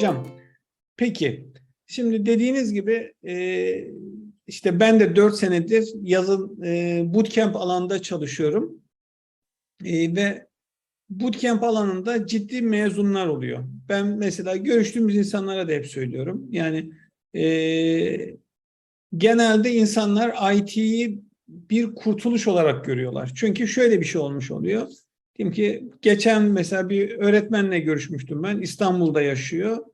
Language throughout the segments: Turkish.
Hocam, peki şimdi dediğiniz gibi e, işte ben de 4 senedir yazın e, bootcamp alanında çalışıyorum E, ve bootcamp alanında ciddi mezunlar oluyor. Ben mesela görüştüğümüz insanlara da hep söylüyorum. Yani e, genelde insanlar IT'yi bir kurtuluş olarak görüyorlar. Çünkü şöyle bir şey olmuş oluyor. Diyelim ki geçen mesela bir öğretmenle görüşmüştüm ben. İstanbul'da yaşıyor.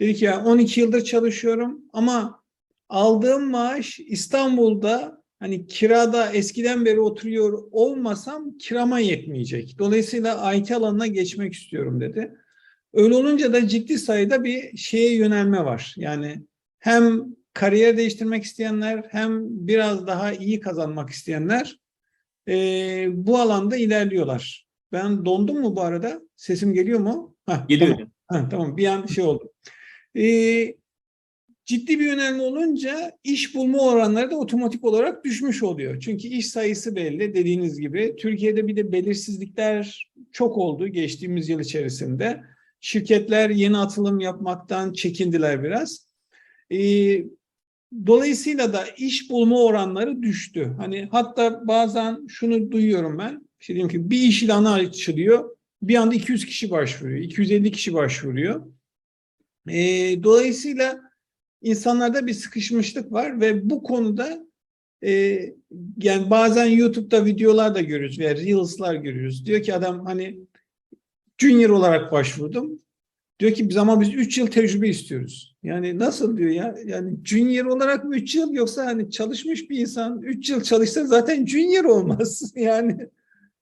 Dedi ki ya 12 yıldır çalışıyorum ama aldığım maaş İstanbul'da hani kirada eskiden beri oturuyor olmasam kirama yetmeyecek. Dolayısıyla IT alanına geçmek istiyorum dedi. Öyle olunca da ciddi sayıda bir şeye yönelme var. Yani hem kariyer değiştirmek isteyenler hem biraz daha iyi kazanmak isteyenler e, bu alanda ilerliyorlar. Ben dondum mu bu arada? Sesim geliyor mu? Hah, Geliyor tamam. Ha, tamam bir an şey oldu. Ee, ciddi bir yönelme olunca iş bulma oranları da otomatik olarak düşmüş oluyor. Çünkü iş sayısı belli dediğiniz gibi. Türkiye'de bir de belirsizlikler çok oldu geçtiğimiz yıl içerisinde. Şirketler yeni atılım yapmaktan çekindiler biraz. Ee, dolayısıyla da iş bulma oranları düştü. Hani hatta bazen şunu duyuyorum ben. İşte ki bir iş ilanı açılıyor. Bir anda 200 kişi başvuruyor, 250 kişi başvuruyor. E, dolayısıyla insanlarda bir sıkışmışlık var ve bu konuda e, yani bazen YouTube'da videolar da görüyoruz veya Reels'lar görüyoruz. Diyor ki adam hani junior olarak başvurdum. Diyor ki biz ama biz 3 yıl tecrübe istiyoruz. Yani nasıl diyor ya? Yani junior olarak mı 3 yıl yoksa hani çalışmış bir insan 3 yıl çalışsa zaten junior olmaz. yani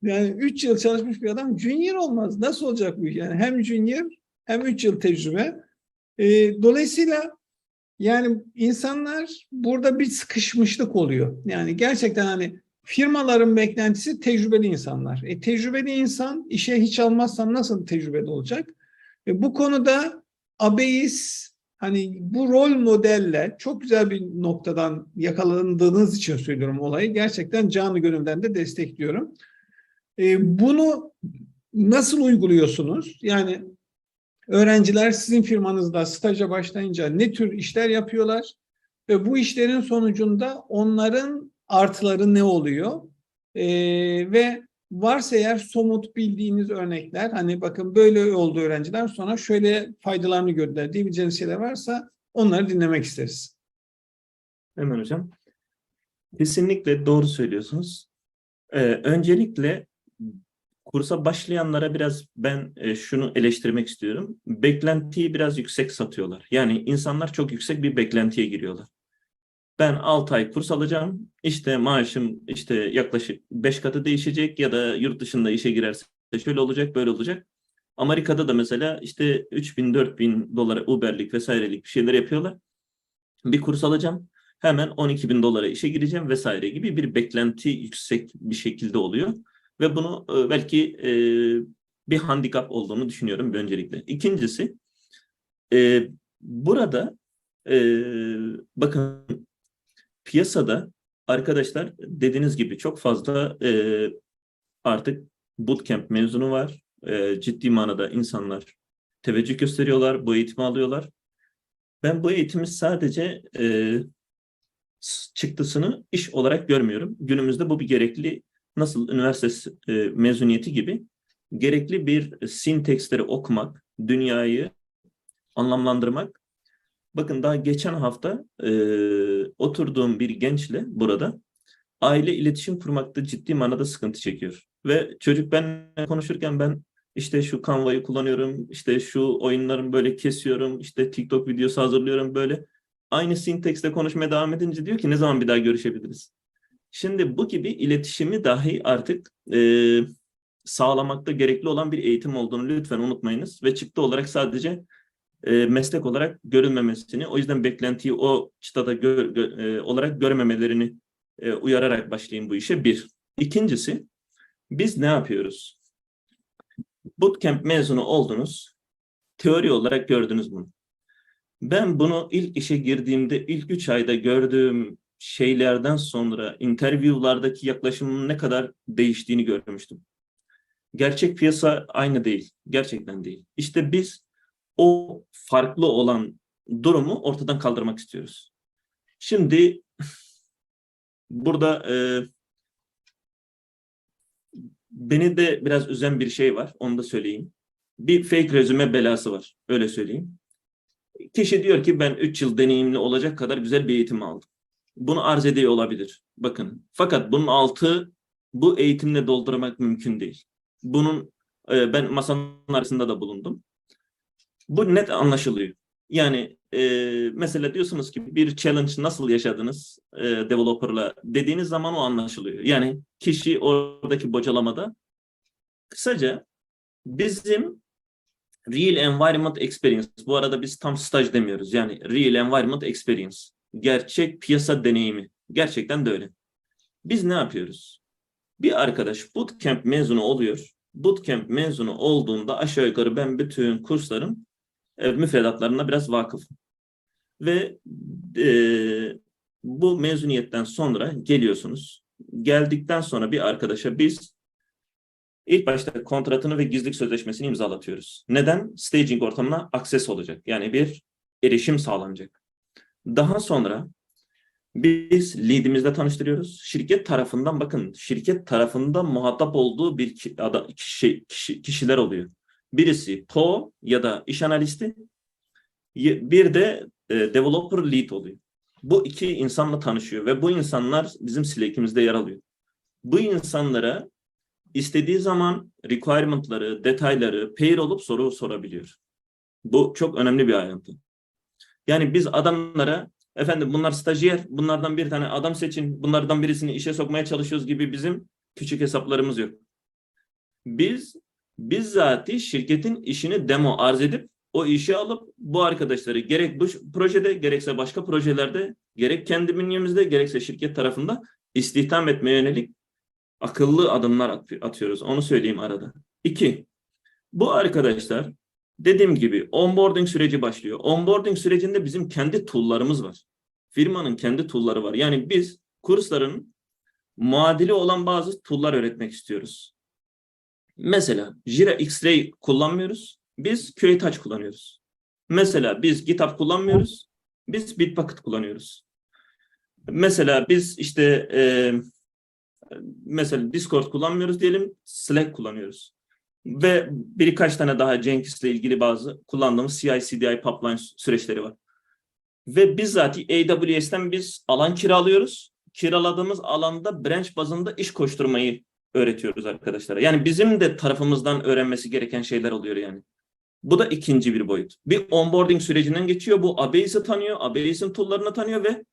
yani 3 yıl çalışmış bir adam junior olmaz. Nasıl olacak bu? Yani hem junior hem 3 yıl tecrübe. E, dolayısıyla yani insanlar burada bir sıkışmışlık oluyor. Yani gerçekten hani firmaların beklentisi tecrübeli insanlar. E, tecrübeli insan işe hiç almazsan nasıl tecrübeli olacak? E, bu konuda ABEİS hani bu rol modelle çok güzel bir noktadan yakalandığınız için söylüyorum olayı. Gerçekten canı gönülden de destekliyorum. E, bunu nasıl uyguluyorsunuz? Yani öğrenciler sizin firmanızda staja başlayınca ne tür işler yapıyorlar ve bu işlerin sonucunda onların artıları ne oluyor? E, ve varsa eğer somut bildiğiniz örnekler hani bakın böyle oldu öğrenciler sonra şöyle faydalarını gördüler diyebileceğiniz şeyler varsa onları dinlemek isteriz. Hemen hocam. Kesinlikle doğru söylüyorsunuz. Ee, öncelikle kursa başlayanlara biraz ben e, şunu eleştirmek istiyorum. Beklentiyi biraz yüksek satıyorlar. Yani insanlar çok yüksek bir beklentiye giriyorlar. Ben 6 ay kurs alacağım. İşte maaşım işte yaklaşık 5 katı değişecek ya da yurt dışında işe girerse şöyle olacak böyle olacak. Amerika'da da mesela işte 3000 4000 dolara Uber'lik vesairelik bir şeyler yapıyorlar. Bir kurs alacağım. Hemen 12 bin dolara işe gireceğim vesaire gibi bir beklenti yüksek bir şekilde oluyor. Ve bunu e, belki e, bir handikap olduğunu düşünüyorum öncelikle. İkincisi e, burada bakın piyasada arkadaşlar dediğiniz gibi çok fazla artık bootcamp mezunu var. E, ciddi manada insanlar teveccüh gösteriyorlar, bu eğitimi alıyorlar. Ben bu eğitimi sadece e, çıktısını iş olarak görmüyorum. Günümüzde bu bir gerekli nasıl üniversite e, mezuniyeti gibi gerekli bir sinteksleri okumak, dünyayı anlamlandırmak. Bakın daha geçen hafta e, oturduğum bir gençle burada aile iletişim kurmakta ciddi manada sıkıntı çekiyor. Ve çocuk benimle konuşurken ben işte şu Canva'yı kullanıyorum, işte şu oyunların böyle kesiyorum, işte TikTok videosu hazırlıyorum böyle. Aynı sintekste konuşmaya devam edince diyor ki ne zaman bir daha görüşebiliriz? Şimdi bu gibi iletişimi dahi artık e, sağlamakta gerekli olan bir eğitim olduğunu lütfen unutmayınız. Ve çıktı olarak sadece e, meslek olarak görülmemesini, o yüzden beklentiyi o çıtada gör, gö, e, olarak görmemelerini e, uyararak başlayayım bu işe. Bir. İkincisi, biz ne yapıyoruz? Bootcamp mezunu oldunuz, teori olarak gördünüz bunu. Ben bunu ilk işe girdiğimde ilk üç ayda gördüğüm şeylerden sonra interview'lardaki yaklaşımın ne kadar değiştiğini görmüştüm. Gerçek piyasa aynı değil. Gerçekten değil. İşte biz o farklı olan durumu ortadan kaldırmak istiyoruz. Şimdi burada e, beni de biraz üzen bir şey var. Onu da söyleyeyim. Bir fake rezüme belası var. Öyle söyleyeyim. Kişi diyor ki ben 3 yıl deneyimli olacak kadar güzel bir eğitim aldım. Bunu arz ediyor olabilir. Bakın. Fakat bunun altı bu eğitimle doldurmak mümkün değil. Bunun e, ben masanın arasında da bulundum. Bu net anlaşılıyor. Yani e, mesela diyorsunuz ki bir challenge nasıl yaşadınız e, developer'la dediğiniz zaman o anlaşılıyor. Yani kişi oradaki bocalamada kısaca bizim real environment experience bu arada biz tam staj demiyoruz. Yani real environment experience gerçek piyasa deneyimi. Gerçekten de öyle. Biz ne yapıyoruz? Bir arkadaş bootcamp mezunu oluyor. Bootcamp mezunu olduğunda aşağı yukarı ben bütün kursların e, müfredatlarına biraz vakıfım. Ve e, bu mezuniyetten sonra geliyorsunuz. Geldikten sonra bir arkadaşa biz ilk başta kontratını ve gizlilik sözleşmesini imzalatıyoruz. Neden? Staging ortamına akses olacak. Yani bir erişim sağlanacak. Daha sonra biz lead'imizle tanıştırıyoruz. Şirket tarafından bakın, şirket tarafında muhatap olduğu bir kişi, kişi- kişiler oluyor. Birisi PO ya da iş analisti, bir de e, developer lead oluyor. Bu iki insanla tanışıyor ve bu insanlar bizim Slack'imizde yer alıyor. Bu insanlara istediği zaman requirement'ları, detayları pair olup soru sorabiliyor. Bu çok önemli bir ayrıntı. Yani biz adamlara efendim bunlar stajyer, bunlardan bir tane adam seçin, bunlardan birisini işe sokmaya çalışıyoruz gibi bizim küçük hesaplarımız yok. Biz bizzati şirketin işini demo arz edip o işi alıp bu arkadaşları gerek bu projede gerekse başka projelerde gerek kendi bünyemizde gerekse şirket tarafında istihdam etmeye yönelik akıllı adımlar at- atıyoruz. Onu söyleyeyim arada. İki, bu arkadaşlar dediğim gibi onboarding süreci başlıyor. Onboarding sürecinde bizim kendi tool'larımız var. Firmanın kendi tool'ları var. Yani biz kursların muadili olan bazı tool'lar öğretmek istiyoruz. Mesela Jira X-Ray kullanmıyoruz. Biz QA kullanıyoruz. Mesela biz GitHub kullanmıyoruz. Biz Bitbucket kullanıyoruz. Mesela biz işte e, mesela Discord kullanmıyoruz diyelim, Slack kullanıyoruz. Ve birkaç tane daha Jenkins'le ilgili bazı kullandığımız CI/CD pipeline süreçleri var. Ve bizzat AWS'ten biz alan kiralıyoruz. Kiraladığımız alanda branch bazında iş koşturmayı öğretiyoruz arkadaşlara. Yani bizim de tarafımızdan öğrenmesi gereken şeyler oluyor yani. Bu da ikinci bir boyut. Bir onboarding sürecinden geçiyor. Bu ABS'i tanıyor, ABS'in tool'larını tanıyor ve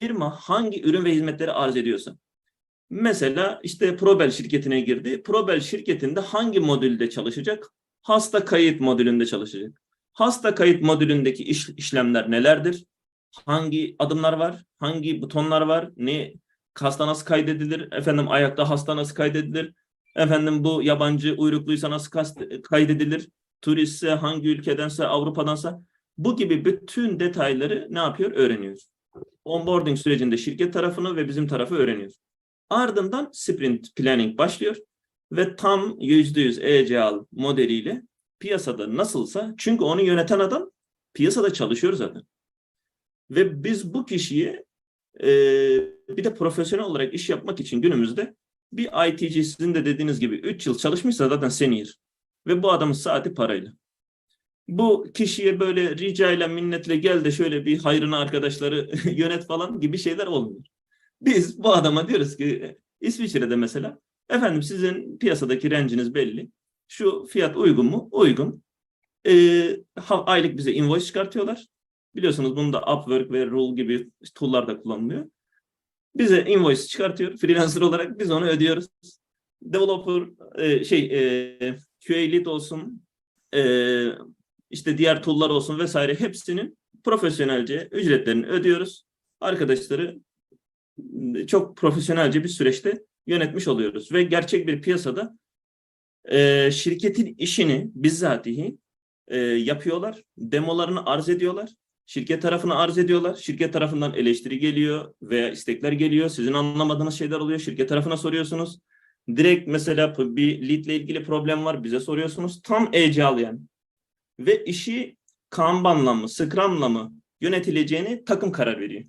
firma hangi ürün ve hizmetleri arz ediyorsa. Mesela işte Probel şirketine girdi. Probel şirketinde hangi modülde çalışacak? Hasta kayıt modülünde çalışacak. Hasta kayıt modülündeki iş, işlemler nelerdir? Hangi adımlar var? Hangi butonlar var? Ne hasta nasıl kaydedilir? Efendim ayakta hasta nasıl kaydedilir? Efendim bu yabancı uyrukluysa nasıl kaydedilir? Turistse hangi ülkedense Avrupa'dansa bu gibi bütün detayları ne yapıyor? Öğreniyor. Onboarding sürecinde şirket tarafını ve bizim tarafı öğreniyor. Ardından sprint planning başlıyor ve tam %100 agile modeliyle piyasada nasılsa çünkü onu yöneten adam piyasada çalışıyor zaten. Ve biz bu kişiye e, bir de profesyonel olarak iş yapmak için günümüzde bir ITC sizin de dediğiniz gibi 3 yıl çalışmışsa zaten senior. Ve bu adamın saati parayla. Bu kişiye böyle rica ile minnetle gel de şöyle bir hayrına arkadaşları yönet falan gibi şeyler olmuyor. Biz bu adama diyoruz ki İsviçre'de mesela efendim sizin piyasadaki renciniz belli. Şu fiyat uygun mu? Uygun. Ee, aylık bize invoice çıkartıyorlar. Biliyorsunuz bunda Upwork ve Rule gibi tool'lar da kullanılıyor. Bize invoice çıkartıyor freelancer olarak biz onu ödüyoruz. Developer e, şey e, QA lead olsun e, işte diğer tool'lar olsun vesaire hepsinin profesyonelce ücretlerini ödüyoruz. Arkadaşları çok profesyonelce bir süreçte yönetmiş oluyoruz ve gerçek bir piyasada e, şirketin işini bizzatihi e, yapıyorlar, demolarını arz ediyorlar, şirket tarafına arz ediyorlar, şirket tarafından eleştiri geliyor veya istekler geliyor, sizin anlamadığınız şeyler oluyor, şirket tarafına soruyorsunuz. Direkt mesela bir lead ile ilgili problem var, bize soruyorsunuz. Tam agile ve işi Kanban'la mı, Scrum'la mı yönetileceğini takım karar veriyor.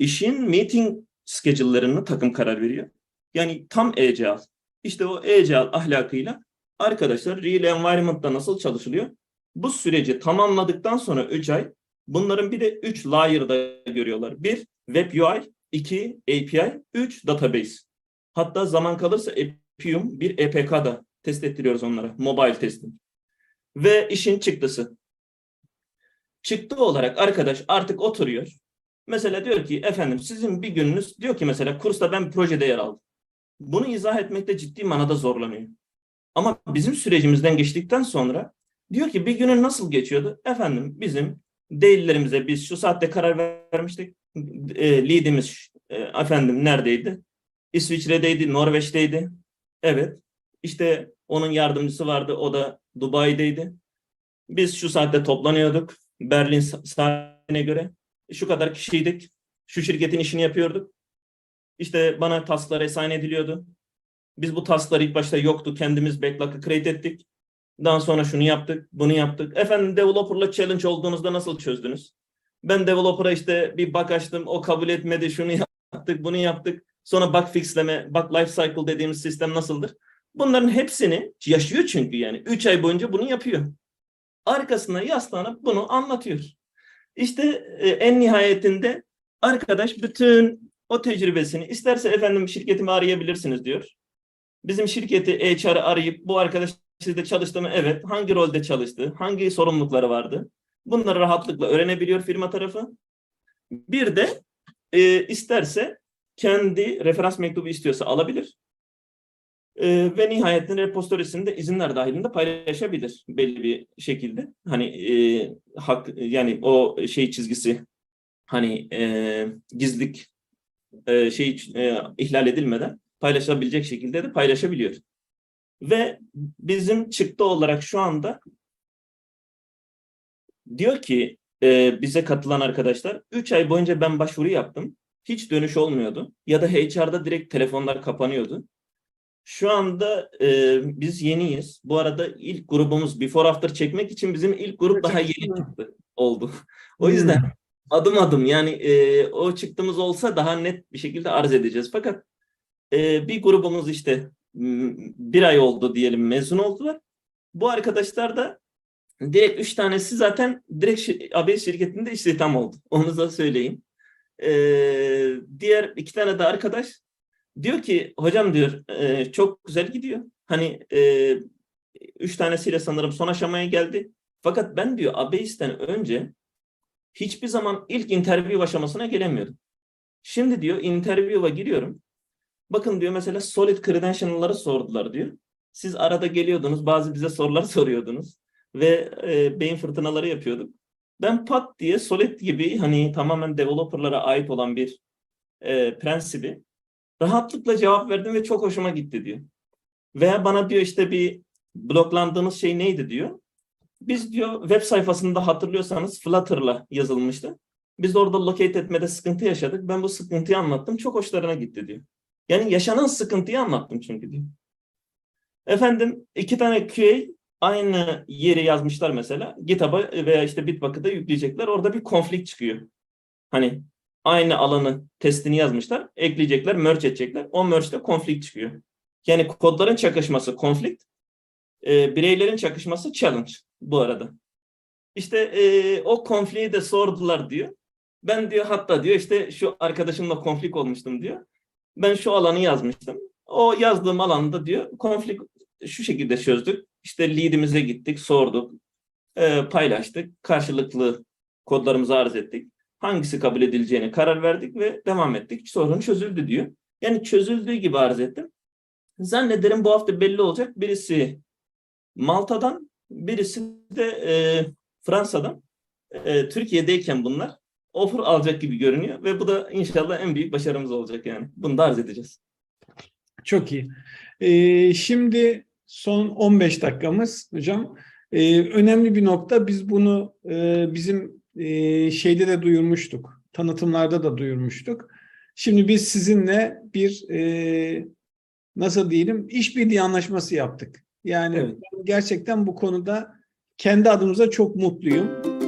İşin meeting schedule'larını takım karar veriyor. Yani tam agile. İşte o agile ahlakıyla arkadaşlar real environment'ta nasıl çalışılıyor? Bu süreci tamamladıktan sonra 3 ay bunların bir de 3 layer'da görüyorlar. Bir web UI, 2 API, 3 database. Hatta zaman kalırsa Epium bir EPK'da test ettiriyoruz onlara. Mobile testing. Ve işin çıktısı. Çıktı olarak arkadaş artık oturuyor. Mesela diyor ki efendim sizin bir gününüz diyor ki mesela kursta ben projede yer aldım. Bunu izah etmekte ciddi manada zorlanıyor. Ama bizim sürecimizden geçtikten sonra diyor ki bir günün nasıl geçiyordu? Efendim bizim değillerimize biz şu saatte karar vermiştik. E, lead'imiz e, efendim neredeydi? İsviçre'deydi, Norveç'teydi. Evet. İşte onun yardımcısı vardı. O da Dubai'deydi. Biz şu saatte toplanıyorduk. Berlin sa- saatine göre. Şu kadar kişiydik. Şu şirketin işini yapıyorduk. İşte bana tasklar assign ediliyordu. Biz bu tasklar ilk başta yoktu. Kendimiz backlog'ı create ettik. Daha sonra şunu yaptık, bunu yaptık. Efendim developer'la challenge olduğunuzda nasıl çözdünüz? Ben developer'a işte bir bug açtım, o kabul etmedi, şunu yaptık, bunu yaptık. Sonra bug fixleme, bug life cycle dediğimiz sistem nasıldır? Bunların hepsini yaşıyor çünkü yani. 3 ay boyunca bunu yapıyor. Arkasına yaslanıp bunu anlatıyor. İşte e, en nihayetinde arkadaş bütün o tecrübesini isterse efendim şirketimi arayabilirsiniz diyor. Bizim şirketi HR'ı arayıp bu arkadaş sizde çalıştı mı? Evet. Hangi rolde çalıştı? Hangi sorumlulukları vardı? Bunları rahatlıkla öğrenebiliyor firma tarafı. Bir de e, isterse kendi referans mektubu istiyorsa alabilir. E, ve nihayetinde repositorisini de izinler dahilinde paylaşabilir belli bir şekilde. Hani e, hak yani o şey çizgisi hani e, gizlilik e, şey e, ihlal edilmeden paylaşabilecek şekilde de paylaşabiliyor. Ve bizim çıktı olarak şu anda diyor ki e, bize katılan arkadaşlar 3 ay boyunca ben başvuru yaptım. Hiç dönüş olmuyordu. Ya da HR'da direkt telefonlar kapanıyordu. Şu anda e, biz yeniyiz. Bu arada ilk grubumuz before after çekmek için bizim ilk grup daha yeni çıktı oldu. O yüzden adım adım yani e, o çıktığımız olsa daha net bir şekilde arz edeceğiz. Fakat e, bir grubumuz işte bir ay oldu diyelim mezun oldular. Bu arkadaşlar da direkt üç tanesi zaten direkt şir- AB şirketinde istihdam oldu. Onu da söyleyeyim. E, diğer iki tane de arkadaş diyor ki hocam diyor e, çok güzel gidiyor. Hani e, üç tanesiyle sanırım son aşamaya geldi. Fakat ben diyor ABİS'ten önce hiçbir zaman ilk interview aşamasına gelemiyordum. Şimdi diyor interview'a giriyorum. Bakın diyor mesela solid credential'ları sordular diyor. Siz arada geliyordunuz, bazı bize sorular soruyordunuz ve e, beyin fırtınaları yapıyorduk. Ben pat diye solid gibi hani tamamen developerlara ait olan bir e, prensibi rahatlıkla cevap verdim ve çok hoşuma gitti diyor. Veya bana diyor işte bir bloklandığımız şey neydi diyor. Biz diyor web sayfasında hatırlıyorsanız Flutter'la yazılmıştı. Biz orada locate etmede sıkıntı yaşadık. Ben bu sıkıntıyı anlattım. Çok hoşlarına gitti diyor. Yani yaşanan sıkıntıyı anlattım çünkü diyor. Efendim iki tane QA aynı yeri yazmışlar mesela. GitHub'a veya işte Bitbucket'a yükleyecekler. Orada bir konflikt çıkıyor. Hani aynı alanı testini yazmışlar. Ekleyecekler, merge edecekler. O merge'de konflikt çıkıyor. Yani kodların çakışması konflikt, e, bireylerin çakışması challenge bu arada. İşte e, o konfliği de sordular diyor. Ben diyor hatta diyor işte şu arkadaşımla konflik olmuştum diyor. Ben şu alanı yazmıştım. O yazdığım alanda diyor konflik şu şekilde çözdük. İşte lead'imize gittik, sorduk, e, paylaştık, karşılıklı kodlarımızı arz ettik. Hangisi kabul edileceğine karar verdik ve devam ettik. Sorun çözüldü diyor. Yani çözüldüğü gibi arz ettim. Zannederim bu hafta belli olacak. Birisi Malta'dan, birisi de e, Fransa'dan. E, Türkiye'deyken bunlar offer alacak gibi görünüyor ve bu da inşallah en büyük başarımız olacak yani. Bunu da arz edeceğiz. Çok iyi. Ee, şimdi son 15 dakikamız hocam. Ee, önemli bir nokta. Biz bunu e, bizim e, şeyde de duyurmuştuk. Tanıtımlarda da duyurmuştuk. Şimdi biz sizinle bir e, nasıl diyelim işbirliği anlaşması yaptık. Yani Evet. gerçekten bu konuda kendi adımıza çok mutluyum.